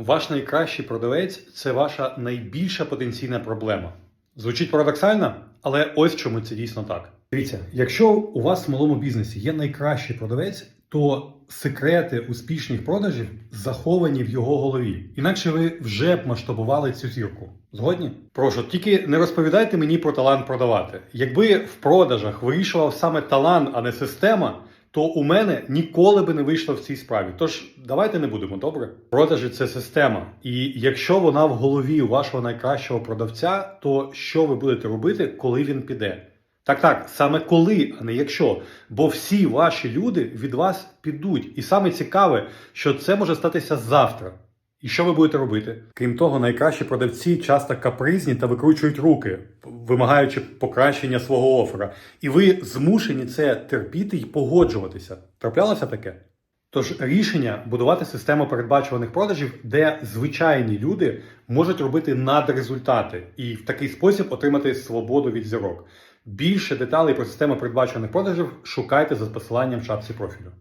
Ваш найкращий продавець це ваша найбільша потенційна проблема. Звучить парадоксально, але ось чому це дійсно так. Дивіться, якщо у вас в малому бізнесі є найкращий продавець, то секрети успішних продажів заховані в його голові. Інакше ви вже б масштабували цю зірку. Згодні? Прошу, тільки не розповідайте мені про талант продавати. Якби в продажах вирішував саме талант, а не система, то у мене ніколи би не вийшло в цій справі. Тож давайте не будемо добре. Продажі це система, і якщо вона в голові у вашого найкращого продавця, то що ви будете робити, коли він піде? Так, так, саме коли, а не якщо. Бо всі ваші люди від вас підуть. І саме цікаве, що це може статися завтра. І що ви будете робити? Крім того, найкращі продавці часто капризні та викручують руки, вимагаючи покращення свого оффера. І ви змушені це терпіти і погоджуватися. Траплялося таке? Тож рішення будувати систему передбачуваних продажів, де звичайні люди можуть робити надрезультати і в такий спосіб отримати свободу від зірок. Більше деталей про систему передбачених продажів шукайте за посиланням в шапці профілю.